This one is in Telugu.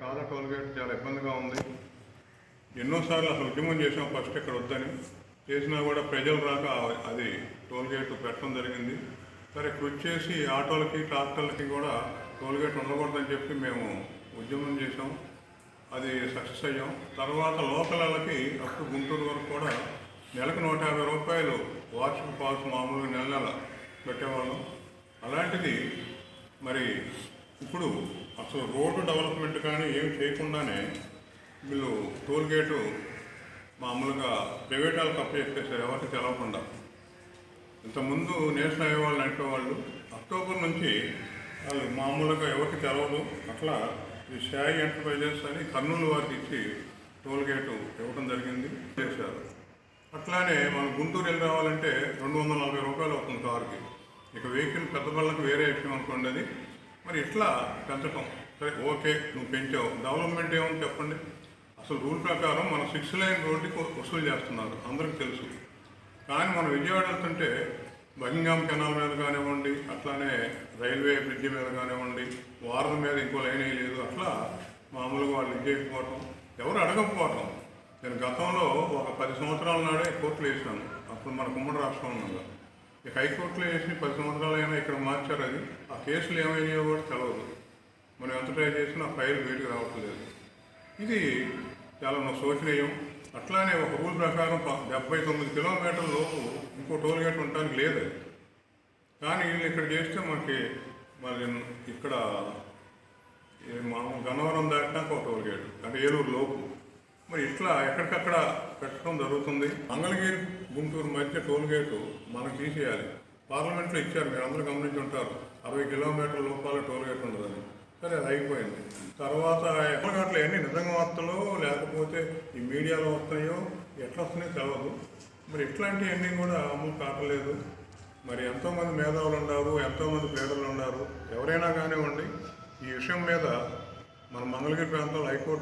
చాలా టోల్గేట్ చాలా ఇబ్బందిగా ఉంది. ఎన్నోసార్లు అసలు ఉద్యమం చేసాం ఫస్ట్ ఇక్కడ వద్దని. చేసినా కూడా ప్రజలు రాక అది టోల్గేట్ పెట్టడం జరిగింది. సరే కృషి చేసి ఆటోలకి ట్రాక్టర్లకి కూడా టోల్గేట్ ఉండకూడదని చెప్పి మేము ఉద్యమం చేసాం అది సక్సెస్ అయ్యాం. తర్వాత లోకల్ వాళ్ళకి అప్పుడు గుంటూరు వరకు కూడా నెలకు నూట యాభై రూపాయలు వార్షిక పాస్ మామూలుగా నెల నెల పెట్టేవాళ్ళం. అలాంటిది మరి ఇప్పుడు అసలు రోడ్డు డెవలప్మెంట్ కానీ ఏం చేయకుండానే వీళ్ళు టోల్ గేటు మామూలుగా ప్రైవేట్ వాళ్ళకి అప్లై చెప్పేసారు ఎవరికి తెలవకుండా. ఇంతకుముందు నేషనల్ హైవే వాళ్ళు నడిపేవాళ్ళు అక్టోబర్ నుంచి వాళ్ళు మామూలుగా ఎవరికి తెలవదు. అట్లా ఈ షాయి ఎంటర్ప్రైజెస్ అని కర్నూలు వారికి ఇచ్చి టోల్ గేటు ఇవ్వడం జరిగింది చేశారు. అట్లానే మనం గుంటూరు వెళ్ళి రావాలంటే రెండు వందల నలభై రూపాయలు అవుతుంది కారుకి. ఇక వెహికల్ పెద్ద బళ్ళకి వేరే విషయం అనుకోండి అది. మరి ఇట్లా పెంచటం? సరే ఓకే నువ్వు పెంచావు. డెవలప్మెంట్ ఏమని చెప్పండి? అసలు రూల్ ప్రకారం మన సిక్స్ లైన్ రోడ్డుకి వసూలు చేస్తున్నారు. అందరికీ తెలుసు. కానీ మనం విజయవాడ వెళ్తుంటే బకింగ్హామ్ కెనాల్ మీద కానివ్వండి అట్లానే రైల్వే బ్రిడ్జి మీద కానివ్వండి వారం మీద ఇంకో లైన్ వేయలేదు అట్లా మామూలుగా వాళ్ళు ఇచ్చేయకపోవటం ఎవరు అడగకపోవటం. నేను గతంలో ఒక పది సంవత్సరాల నాడే కోర్టులు వేసాను అప్పుడు మన కుమ్మడి రాష్ట్రం ఉన్నాగా హైకోర్టులో వేసి పది సంవత్సరాలైనా ఇక్కడ మార్చారు అది. ఆ కేసులు ఏమైనాయో కూడా తెలవదు. మనం ఎంత ట్రై చేసినా ఆ ఫైల్ బయటకు రావట్లేదు. ఇది చాలా నా శోచనీయం. అట్లానే ఒక రూల్ ప్రకారం డెబ్బై తొమ్మిది కిలోమీటర్ల లోపు ఇంకో టోల్ గేట్ ఉండడానికి లేదు కానీ వీళ్ళు ఇక్కడ చేస్తే మనకి మరి ఇక్కడ మా మామూలు గన్నవరం దాటినాక ఒక టోల్ గేట్ అంటే ఏలూరు లోపు. మరి ఇట్లా ఎక్కడికక్కడ పెట్టడం జరుగుతుంది? మంగళగిరి గుంటూరు మధ్య టోల్ గేటు మనం తీసేయాలి. పార్లమెంట్లో ఇచ్చారు మీరు అందరూ గమనించి ఉంటారు అరవై కిలోమీటర్ల లోపాల టోల్ గేట్ ఉండదని. సరే అది అయిపోయింది. తర్వాత ఎక్కడికట్లా ఎన్ని నిజంగా వార్తలు లేకపోతే ఈ మీడియాలో వస్తాయో ఎట్లా వస్తున్నాయో తెలియదు మరి ఇట్లాంటివన్నీ కూడా అమలు కావట్లేదు. మరి ఎంతోమంది మేధావులు ఉన్నారు ఎంతోమంది పేదలు ఉన్నారు. ఎవరైనా కానివ్వండి ఈ విషయం మీద మన మంగళగిరి ప్రాంతంలో హైకోర్టు